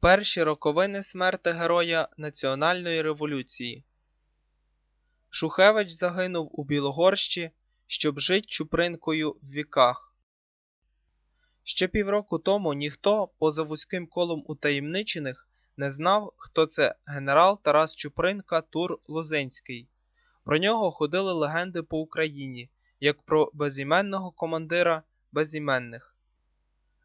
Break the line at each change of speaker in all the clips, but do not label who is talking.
перші роковини смерти героя Національної революції. Шухевич загинув у Білогорщі, щоб жить Чупринкою в віках. Ще півроку тому ніхто, поза вузьким колом утаємничених, не знав, хто це генерал Тарас Чупринка Тур Лозинський. Про нього ходили легенди по Україні, як про безіменного командира безіменних.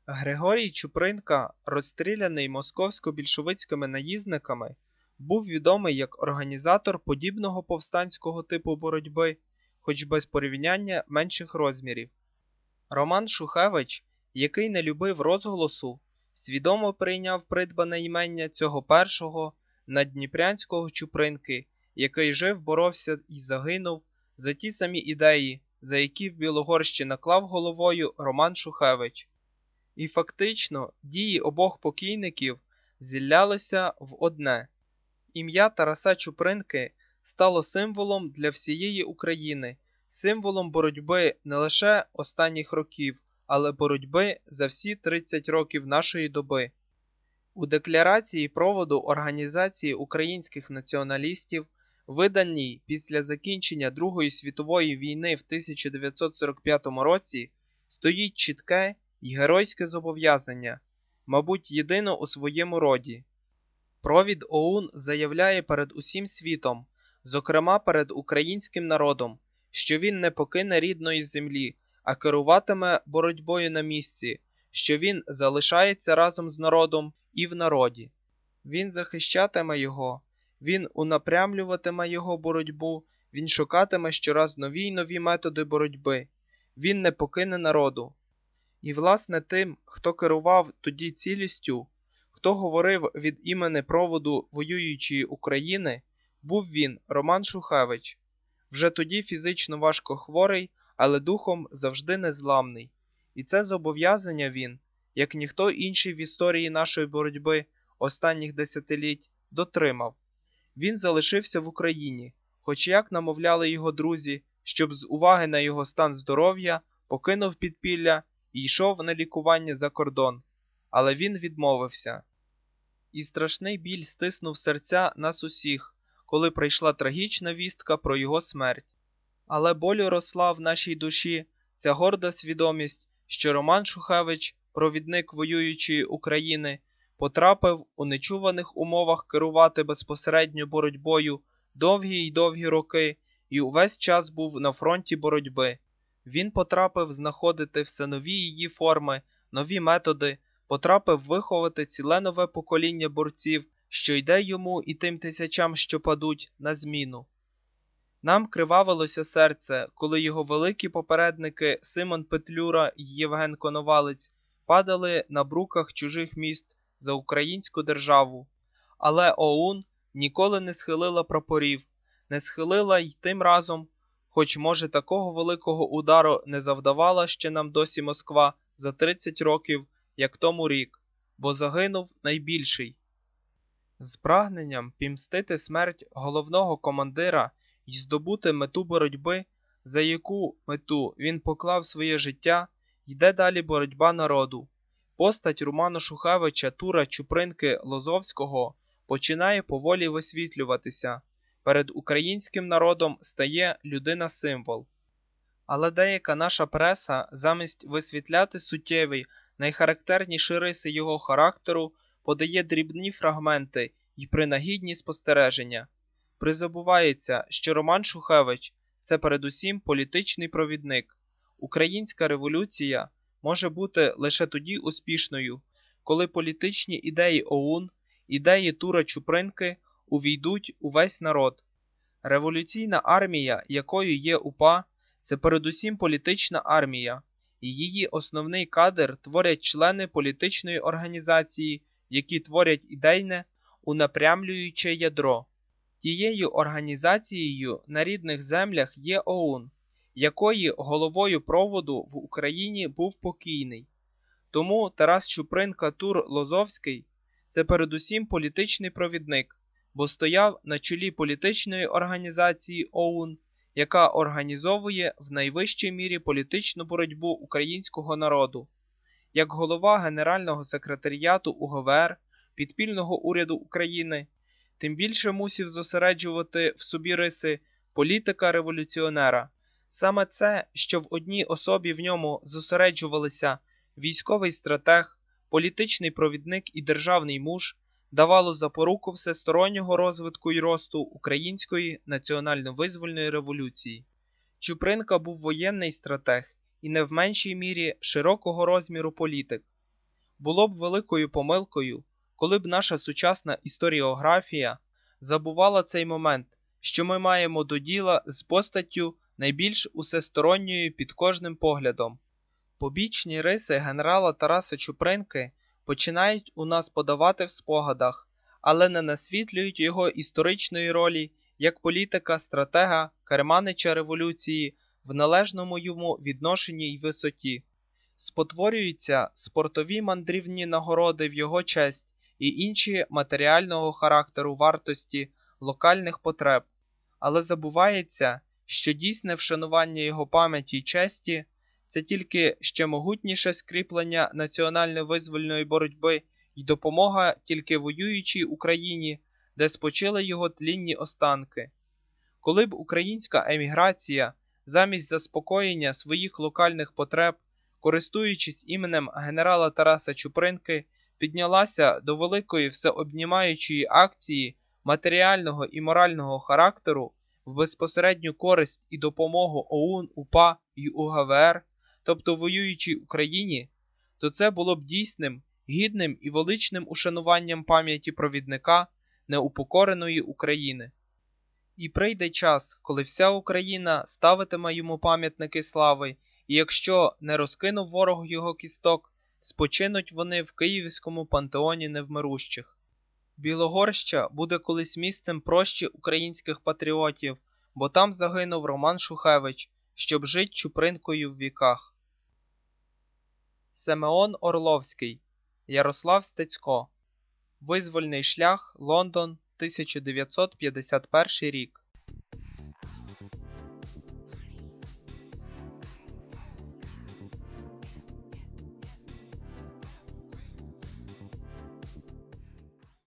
Григорій Чупринка, розстріляний московсько-більшовицькими наїзниками, був відомий як організатор подібного повстанського типу боротьби, хоч без порівняння менших розмірів. Роман Шухевич, який не любив розголосу, свідомо прийняв придбане імення цього першого наддніпрянського Чупринки, який жив, боровся і загинув за ті самі ідеї, за які в Білогорщі наклав головою Роман Шухевич. І фактично дії обох покійників зіллялися в одне. Ім'я Тараса Чупринки стало символом для всієї України, символом боротьби не лише останніх років, але боротьби за всі 30 років нашої доби. У декларації проводу Організації українських націоналістів, виданій після закінчення Другої світової війни в 1945 році, стоїть чітке і геройське зобов'язання, мабуть, єдине у своєму роді. Провід ОУН заявляє перед усім світом, зокрема перед українським народом, що він не покине рідної землі, а керуватиме боротьбою на місці, що він залишається разом з народом і в народі. Він захищатиме його, він унапрямлюватиме його боротьбу, він шукатиме щораз нові й нові методи боротьби, він не покине народу. І, власне, тим, хто керував тоді цілістю, хто говорив від імени проводу воюючої України, був він, Роман Шухевич, вже тоді фізично важко хворий, але духом завжди незламний. І це зобов'язання він, як ніхто інший в історії нашої боротьби останніх десятиліть, дотримав. Він залишився в Україні, хоч як намовляли його друзі, щоб з уваги на його стан здоров'я покинув підпілля і йшов на лікування за кордон, але він відмовився. І страшний біль стиснув серця нас усіх, коли прийшла трагічна вістка про його смерть. Але болю росла в нашій душі ця горда свідомість, що Роман Шухевич, провідник воюючої України, потрапив у нечуваних умовах керувати безпосередньо боротьбою довгі й довгі роки і увесь час був на фронті боротьби. Він потрапив знаходити все нові її форми, нові методи, потрапив виховати ціле нове покоління борців, що йде йому і тим тисячам, що падуть, на зміну. Нам кривавилося серце, коли його великі попередники Симон Петлюра і Євген Коновалець падали на бруках чужих міст за українську державу, але ОУН ніколи не схилила прапорів, не схилила й тим разом, хоч, може, такого великого удару не завдавала ще нам досі Москва за 30 років, як тому рік, бо загинув найбільший. З прагненням пімстити смерть головного командира і здобути мету боротьби, за яку мету він поклав своє життя, йде далі боротьба народу. Постать Романа Шухевича Тура Чупринки Лозовського починає поволі висвітлюватися. Перед українським народом стає людина символ. Але деяка наша преса, замість висвітляти суттєві, найхарактерніші риси його характеру, подає дрібні фрагменти і принагідні спостереження. Призабувається, що Роман Шухевич це передусім політичний провідник. Українська революція може бути лише тоді успішною, коли політичні ідеї ОУН, ідеї Тура Чупринки увійдуть у весь народ. Революційна армія, якою є УПА, це передусім політична армія, і її основний кадр творять члени політичної організації, які творять ідейне, унапрямлююче ядро. Тією організацією на рідних землях є ОУН, якої головою проводу в Україні був покійний. Тому Тарас Чупринка Тур Лозовський це передусім політичний провідник, бо стояв на чолі політичної організації ОУН, яка організовує в найвищій мірі політичну боротьбу українського народу. Як голова Генерального секретаріату УГВР підпільного уряду України, тим більше мусів зосереджувати в собі риси політика революціонера. Саме це, що в одній особі в ньому зосереджувалися військовий стратег, політичний провідник і державний муж, давало запоруку всестороннього розвитку і росту української національно-визвольної революції. Чупринка був воєнний стратег і не в меншій мірі широкого розміру політик. Було б великою помилкою, коли б наша сучасна історіографія забувала цей момент, що ми маємо до діла з постаттю найбільш усесторонньою під кожним поглядом. Побічні риси генерала Тараса Чупринки починають у нас подавати в спогадах, але не насвітлюють його історичної ролі як політика, стратега, керманича революції в належному йому відношенні й висоті. Спотворюються спортові мандрівні нагороди в його честь і інші матеріального характеру вартості локальних потреб, але забувається, що дійсне вшанування його пам'яті й честі це тільки ще могутніше скріплення національно-визвольної боротьби і допомога тільки воюючій Україні, де спочили його тлінні останки. Коли б українська еміграція замість заспокоєння своїх локальних потреб, користуючись іменем генерала Тараса Чупринки, піднялася до великої всеобнімаючої акції матеріального і морального характеру в безпосередню користь і допомогу ОУН, УПА і УГВР, тобто воюючій Україні, то це було б дійсним, гідним і величним ушануванням пам'яті провідника неупокореної України. І прийде час, коли вся Україна ставитиме йому пам'ятники слави, і якщо не розкинув ворог його кісток, спочинуть вони в Київському пантеоні невмирущих. Білогорща буде колись місцем прощі українських патріотів, бо там загинув Роман Шухевич, щоб жить чупринкою в віках. Семеон Орловський, Ярослав Стецько. Визвольний шлях Лондон 1951 рік.